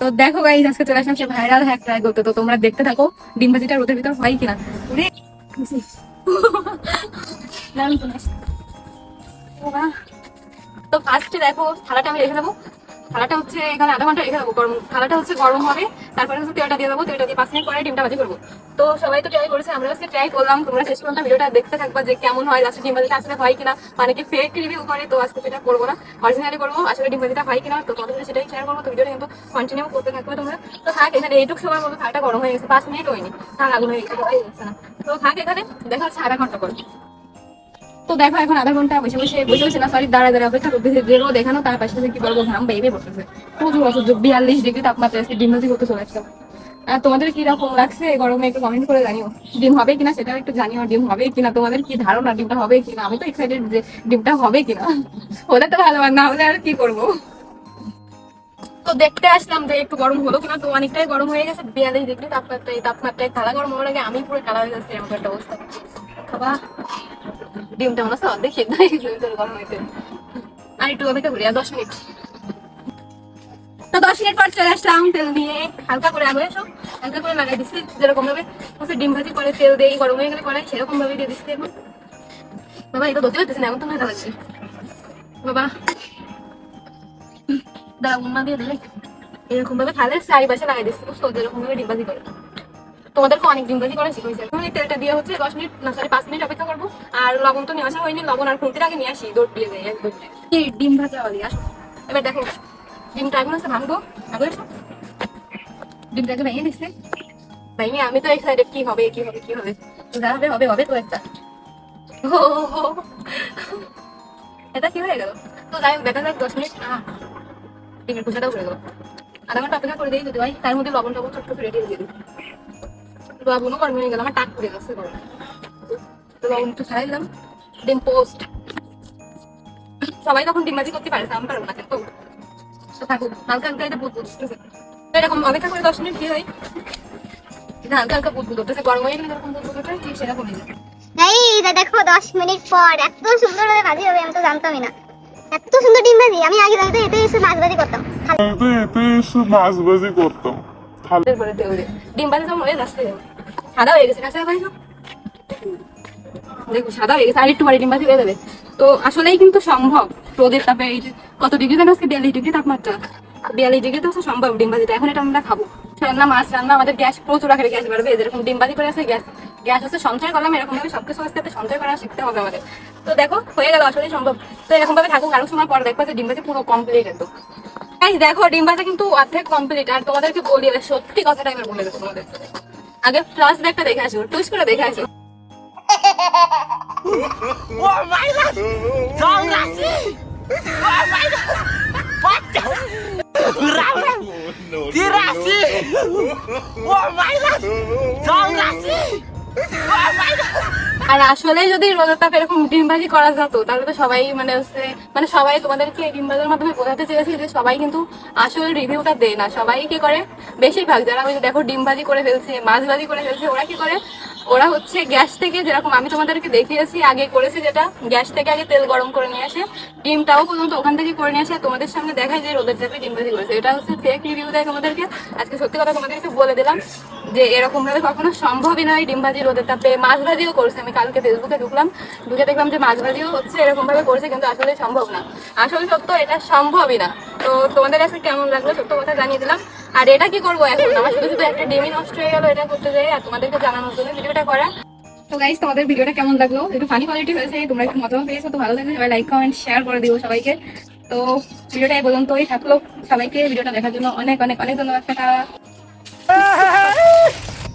তো দেখো গাইজ আজকে চলে আসলাম সে ভাইরাল হ্যাক ট্রাই করতে। তো তোমরা দেখতে থাকো ডিম্বাজিটা রোদের ভিতর হয় কিনা। তো ফার্স্টে দেখো, থালাটা আমি রেখে দেবো। থালাটা হচ্ছে এখানে আধা ঘণ্টা রেখে দেবো। গরম থালাটা হচ্ছে গরম হবে, তারপরে হচ্ছে তেলটা দিয়ে দেবো, তেলটা দিয়ে পাঁচ মিনিট পরে ডিমটা ভাজি করব। তো সবাই তো ট্রাই করেছে, আমরা আজকে ট্রাই করলাম, তোমরা শেষ পর্যন্ত ভিডিওটা দেখতে থাকবা যে কেমন হয়, লাস্টে ডিম ভাজিটা আসলে হয় কিনা। মানে কি ফেক রিভিউ করে, তো আজকে সেটা করব না। অরিজিনালি করব, আসলে ডিম ভাজিটা হয় কিনা, তো তোমাদের সেটাই শেয়ার করব। তো ভিডিওটা কিন্তু কন্টিনিউ করতে থাকবে তোমরা। তো থাক, এখানে এইটুকু সময় মতো থালাটা গরম হয়ে গেছে, পাঁচ মিনিট হয়নি থাক আগুন হয়ে গেছে। তো থাক এখানে, দেখা হচ্ছে আধা ঘণ্টা করে তো দেখো এখন আধা ঘণ্টা বসে বসে বসে বসে না সরি দাঁড়ায় দাঁড়ায় অপেক্ষা করতেছে রোদ দেখানো, তার পাশে কি বলব ঘাম বেয়ে বসেছে প্রচুর অসহ্য, বিয়াল্লিশ ডিগ্রি তাপমাত্রা আছে ডিম করতে চলে আসলাম। আর তোমাদের কি রকম লাগছে? গরমে একটু কমেন্ট করে জানিও। ডিম হবে কিনা সেটাও একটু জানিও, ডিম হবে কিনা, তোমাদের কি ধারণা, ডিমটা হবে কিনা? আমি তো এক্সাইটেড যে ডিমটা হবে কিনা। হলে তো ভালো না হলে আর কি করব? তো দেখতে আসলাম যে একটু গরম হলো কিনা, তো অনেকটাই গরম হয়ে গেছে, বিয়াল্লিশ ডিগ্রি তাপমাত্রা এই তাপমাত্রায় কালা গরম হওয়ার আগে আমি পুরো কালা হয়ে যাচ্ছি, এরকম একটা অবস্থা। ডিমটা মনে হচ্ছে অর্ধেক সেদ্ধ হয়ে গেছে গরম হইতে আর একটু অপেক্ষা করি, আর দশ মিনিট। তো দশ মিনিট পর চলে আসলাম, তেল দিয়ে হালকা করে আগে এসো হালকা করে লাগাই দিচ্ছি, যেরকম ভাবে হচ্ছে ডিম ভাজি করে তেল দিয়ে গরম হয়ে গেলে কড়াই সেরকম ভাবে দিয়ে দিচ্ছি এখন। বাবা এটা ধরতে পারতেছি না, এখন তো ভাজা লাগছে বাবা দাঁড়া উন্মা দিয়ে দিলে। এরকম ভাবে থালের চারিপাশে লাগাই দিচ্ছি, বুঝছ? যেরকম ভাবে ডিম ভাজি করে। তোমাদেরকে অনেক ডিম ভাজি করা শিখেছি এখন এই তেলটা দিয়ে হচ্ছে দশ মিনিট, না সরি পাঁচ মিনিট অপেক্ষা করব। আর লবণ তো নিয়ে আসা হয়নি, লবণ আর খুঁটির আগে নিয়ে আসি, দৌড় দিয়ে যাই, একদম। ডিম ভাজা অলি আসো। এবার দেখো, ডিমটা এখন আছে ভাঙবো। আগে এসো ডিমটা আগে ভেঙে দিচ্ছে ভেঙে আমি তো এক্সাইটেড কি হবে কি হবে কি হবে। যা হবে হবে হবে তো একটা। এটা কি হয়ে গেল? তো যাই দেখা যাক, দশ মিনিট। ডিমের কুচাটাও করে গেল। আধা ঘণ্টা অপেক্ষা করে দিই যদি হয়, তার মধ্যে লবণ টবণ ছোট্ট করে দিয়ে দিয়ে গরম হয়ে গেল আমার টাক পড়ে গেছে গরম। তো লবণ একটু ছাড়াই দিলাম ডিম পোস্ট। সবাই তখন ডিমবাজি করতে পারে আমি পারব না কিন্তু তো থাকুক হালকা হালকা এটা বুদ বুঝতেছে এরকম অপেক্ষা করে দশ মিনিট দিয়ে হয়? এটা হালকা হালকা বুদ বুদ উঠতেছে গরম হয়ে গেলে যেরকম বুদ বুদ ওঠে ঠিক সেরকমই এই দেখো দশ মিনিট পর এত সুন্দর ভাবে ভাজি হবে আমি তো জানতামই না। এত সুন্দর ডিম ভাজি আমি আগে জানতো এতে এসে মাছ ভাজি করতাম। তো এতে এসে ডিম ভাজি হয়ে যাচ্ছে। সাদা হয়ে গেছে। কাছে ভাই দেখো, সাদা হয়ে গেছে। আর একটু বাড়ি ডিম ভাজি হয়ে যাবে তো আসলেই কিন্তু সম্ভব। রোদের তাপে এই কত ডিগ্রি জানো আজকে বিয়াল্লিশ ডিগ্রি তাপমাত্রা। বিয়াল্লিশ ডিগ্রি তো সম্ভব ডিম ভাজিটা এখন এটা আমরা খাব। রান্না, মাছ রান্না, আমাদের গ্যাস, প্রচুর আকারে গ্যাস বাড়বে। যেরকম ডিম ভাজি করে আছে, গ্যাস গ্যাস হচ্ছে সঞ্চয় করলাম। এরকম ভাবে সবকিছু আস্তে সঞ্চয় করা শিখতে হবে আমাদের। তো দেখো, হয়ে গেল, আসলেই সম্ভব। তো এরকম ভাবে থাকুক। আরও সময় পর দেখব যে ডিম ভাজি পুরো কমপ্লিট একদম দেখো ডিম ভাজা কিন্তু অর্ধেক কমপ্লিট আর তোমাদেরকে বলি, সত্যি কথাটা এবার বলে দেবো তোমাদের। আগে ফ্লাশ ব্যাগটা দেখে আসো টুস করে দেখে আসো। Tirasi! Oh my আর আসলে যদি রোদের তাপ এরকম ডিম ভাজি করা যেত, তাহলে তো সবাই মানে হচ্ছে মানে সবাই তোমাদেরকে ডিম ভাজার মাধ্যমে বোঝাতে চেয়েছি যে সবাই কিন্তু আসলে রিভিউটা দেয় না। সবাই কি করে? বেশিরভাগ যারা ওই দেখো ডিম ভাজি করে ফেলছে মাছ ভাজি করে ফেলছে, ওরা কি করে? ওরা হচ্ছে গ্যাস থেকে যেরকম আমি তোমাদেরকে দেখিয়েছি, আগে করেছি যেটা, গ্যাস থেকে আগে তেল গরম করে নিয়ে আসে, ডিমটাও পর্যন্ত ওখান থেকে করে নিয়ে আসে তোমাদের সামনে দেখায় যে রোদের চাপে ডিম ভাজি করেছে। এটা হচ্ছে ফেক রিভিউ দেয় তোমাদেরকে। আজকে সত্যি কথা তোমাদেরকে বলে দিলাম। যে এরকম ভাবে কখনো সম্ভবই নয় ডিম ভাজি রোদের তাপে মাছ ভাজিও করছে, আমি কালকে ফেসবুকে ঢুকলাম, ঢুকে দেখলাম যে মাছ ভাজিও হচ্ছে এরকম ভাবে করছে, কিন্তু আসলে সম্ভব না। আসলে সত্য, এটা সম্ভবই না। তো তোমাদের কাছে কেমন লাগল সত্য কথা জানিয়ে দিলাম। আর এটা কি করব এখন? আমার শুধু শুধু একটা ডিমই নষ্ট হয়ে গেল, এটা করতে যাই আর তোমাদেরকে জানানোর জন্য ভিডিওটা করা। তো গাইস তোমাদের ভিডিওটা কেমন লাগল? একটু ফানি কোয়ালিটি হয়েছে, তোমরা একটু মতামত পেয়েছ তো ভালো লাগলে সবাই লাইক কমেন্ট শেয়ার করে দিও সবাইকে। তো ভিডিওটা এই পর্যন্তই থাকল। সবাইকে ভিডিওটা দেখার জন্য অনেক অনেক অনেক ধন্যবাদ